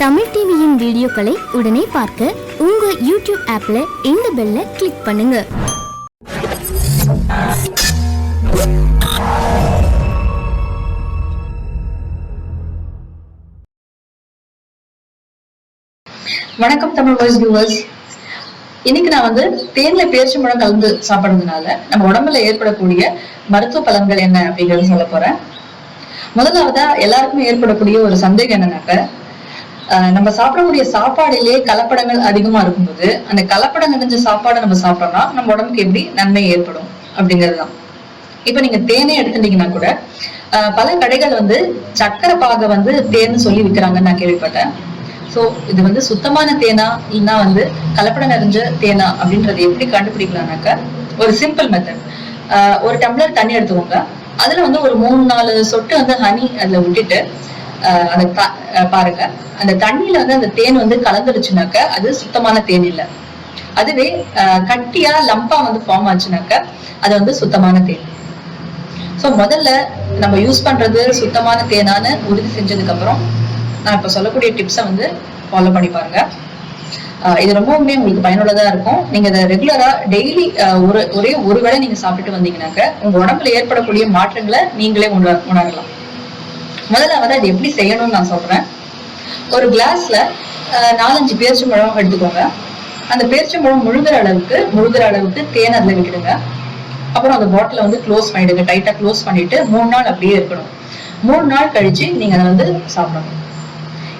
தமிழ் டிவியின் வீடியோக்களை உடனே பார்க்க உங்க யூடியூப் ஆப்ல இந்த பெல்ல கிளிக் பண்ணுங்க. வணக்கம் தமிழ் வாய்ஸ் வியூவர்ஸ் இன்னைக்கு நான் வந்து தேன்ல பேரிச்சம்பழம் கலந்து சாப்பிடுறதுனால நம்ம உடம்புல ஏற்படக்கூடிய மருத்துவ பலன்கள் என்ன அப்படிங்கறது சொல்ல போறேன். முதலாவதா எல்லாருக்குமே ஏற்படக்கூடிய ஒரு சந்தேகம் என்னன்னாக்க நம்ம சாப்பிடக்கூடிய சாப்பாடிலேயே கலப்படங்கள் அதிகமா இருக்கும்போது அந்த கலப்படம் நிறைஞ்ச சாப்பாடை நம்ம சாப்பிட்டோம்னா நம்ம உடம்புக்கு எப்படி நன்மை ஏற்படும் அப்படிங்கிறதுதான். இப்ப நீங்க தேனே எடுத்துட்டீங்கன்னா கூட பல கடைகள் வந்து சக்கரை பாகை வந்து தேன்னு சொல்லி விற்கிறாங்கன்னு நான் கேள்விப்பட்டேன். சோ இது வந்து சுத்தமான தேனா இல்லைன்னா வந்து கலப்படம் நிறைஞ்ச தேனா அப்படின்றத எப்படி கண்டுபிடிக்கலாம்னாக்க ஒரு சிம்பிள் மெத்தட் ஒரு டம்ளர் தண்ணி எடுத்துக்கோங்க. அதுல வந்து ஒரு மூணு நாலு சொட்டு வந்து ஹனி அதுல விட்டுட்டு அந்த பாருங்க. அந்த தண்ணியில வந்து அந்த தேன் வந்து கலந்துருச்சுனாக்க அது சுத்தமான தேன் இல்லை. அதுவே கட்டியா லம்பா வந்து ஃபார்ம் ஆச்சுனாக்க அது வந்து சுத்தமான தேன். ஸோ முதல்ல நம்ம யூஸ் பண்றது சுத்தமான தேனான்னு உறுதி செஞ்சதுக்கு அப்புறம் நான் இப்ப சொல்லக்கூடிய டிப்ஸை வந்து ஃபாலோ பண்ணி பாருங்க. இது ரொம்பவுமே உங்களுக்கு பயனுள்ளதா இருக்கும். நீங்க இதை ரெகுலரா டெய்லி ஒரு ஒரே ஒரு வேளை நீங்க சாப்பிட்டு வந்தீங்கன்னாக்க உங்க உடம்புல ஏற்படக்கூடிய மாற்றங்களை நீங்களே உணர உணரலாம். முதலாவது அது எப்படி செய்யணும்னு நான் சொல்றேன். ஒரு கிளாஸ்ல நாலஞ்சு பேரிச்சம்பழம் எடுத்துக்கோங்க. அந்த பேரிச்சம்பழம் முழுகிற அளவுக்கு முழுகிற அளவுக்கு தேன் அதுல விட்டுடுங்க. அப்புறம் அந்த பாட்டில வந்து க்ளோஸ் பண்ணிடுங்க. டைட்டா க்ளோஸ் பண்ணிட்டு மூணு நாள் அப்படியே இருக்கணும். மூணு நாள் கழிச்சு நீங்க அதை வந்து சாப்பிடணும்.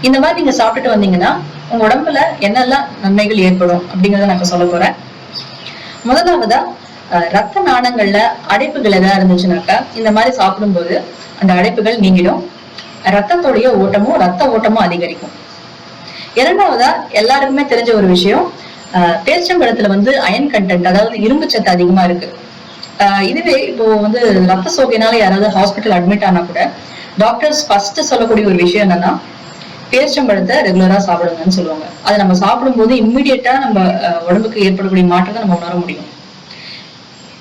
இந்த மாதிரி நீங்க சாப்பிட்டுட்டு வந்தீங்கன்னா உங்க உடம்புல என்னெல்லாம் நன்மைகள் ஏற்படும் அப்படிங்கறத நான் சொல்ல போறேன். முதலாவதா ரத்த நாணங்கள்ல அடைப்புகள் எதாவது இருந்துச்சுனாக்கா இந்த மாதிரி சாப்பிடும்போது அந்த அடைப்புகள் நீங்கிடும். ரத்தத்தோடைய ஓட்டமும் ரத்த ஓட்டமும் அதிகரிக்கும். இரண்டாவதா எல்லாருக்குமே தெரிஞ்ச ஒரு விஷயம் அஹ், வந்து அயன் கண்டென்ட் அதாவது இரும்பு சத்து அதிகமா இருக்கு. இதுவே இப்போ வந்து ரத்த சோகையினால யாராவது ஹாஸ்பிட்டல் அட்மிட் ஆனா கூட டாக்டர்ஸ் ஃபர்ஸ்ட் சொல்லக்கூடிய ஒரு விஷயம் என்னன்னா பேரிச்சம்பழத்தை ரெகுலரா சாப்பிடுங்கன்னு சொல்லுவாங்க. அதை நம்ம சாப்பிடும்போது இம்மிடியட்டா நம்ம உடம்புக்கு ஏற்படக்கூடிய மாற்றத்தை நம்ம உணர முடியும்.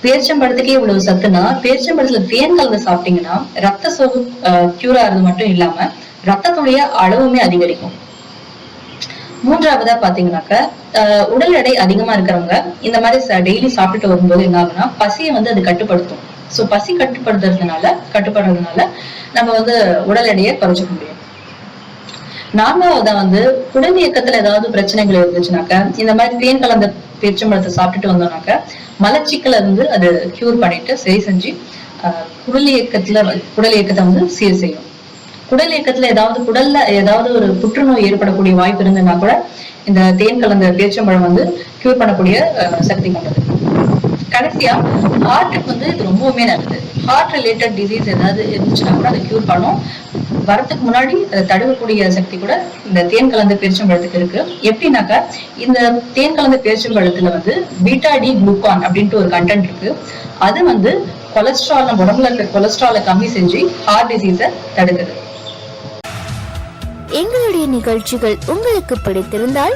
பேரிச்சம்பழத்துக்கே இவ்வளவு சத்துனா பேரிச்சம்பழத்துல தேன் கலந்து சாப்பிட்டீங்கன்னா ரத்த சோகு கியூர் ஆகுறது மட்டும் இல்லாம ரத்தத்துடைய அளவுமே அதிகரிக்கும். மூன்றாவதா பாத்தீங்கன்னாக்க உடல் எடை அதிகமா இருக்கிறவங்க இந்த மாதிரி டெய்லி சாப்பிட்டுட்டு வரும்போது என்ன ஆகுனா பசியை வந்து அது கட்டுப்படுத்தும். சோ பசி கட்டுப்படுத்துறதுனால கட்டுப்படுறதுனால நம்ம வந்து உடல் எடையை குறைச்சிக்க முடியும். நான்காவதா வந்து குடல் இயக்கத்துல ஏதாவது பிரச்சனைகள் இருந்துச்சுனாக்க இந்த மாதிரி தேன் கலந்த பேச்சம்பழத்தை சாப்பிட்டுட்டு வந்தோம்னாக்க மலச்சிக்கலை வந்து அது கியூர் பண்ணிட்டு சரி செஞ்சு ஆஹ், குடல் இயக்கத்துல குடல் இயக்கத்தை வந்து சீர் செய்யும் குடல் இயக்கத்துல ஏதாவது குடல்ல ஏதாவது ஒரு புற்றுநோய் ஏற்படக்கூடிய வாய்ப்பு இருந்ததுன்னா கூட இந்த தேன் கலந்த பேச்சம்பழம் வந்து கியூர் பண்ணக்கூடிய சக்தி கொண்டது. கடைசியா ஹார்ட்டுக்கு வந்து இது ரொம்பவுமே நல்லது. ஹார்ட் ரிலேட்டட் டிசீஸ் ஏதாவது இருந்துச்சுன்னா கூட அதை கியூர் பண்ணும் வரத்துக்கு முன்னாடி அதை தடுக்கக்கூடிய சக்தி கூட இந்த தேன் கலந்த பேரிச்சம்பழத்துக்கு இருக்கு. எப்படின்னாக்கா இந்த தேன் கலந்த பேரிச்சம்பழத்துல வந்து பீட்டா டி குளுக்கான் அப்படின்ட்டு ஒரு கண்டென்ட் இருக்கு. அது வந்து கொலஸ்ட்ரால் நம்ம உடம்புல இருக்கிற கொலஸ்ட்ராலை கம்மி செஞ்சு ஹார்ட் டிசீஸை தடுக்குது. எங்களுடைய நிகழ்ச்சிகள் உங்களுக்கு பிடித்திருந்தால்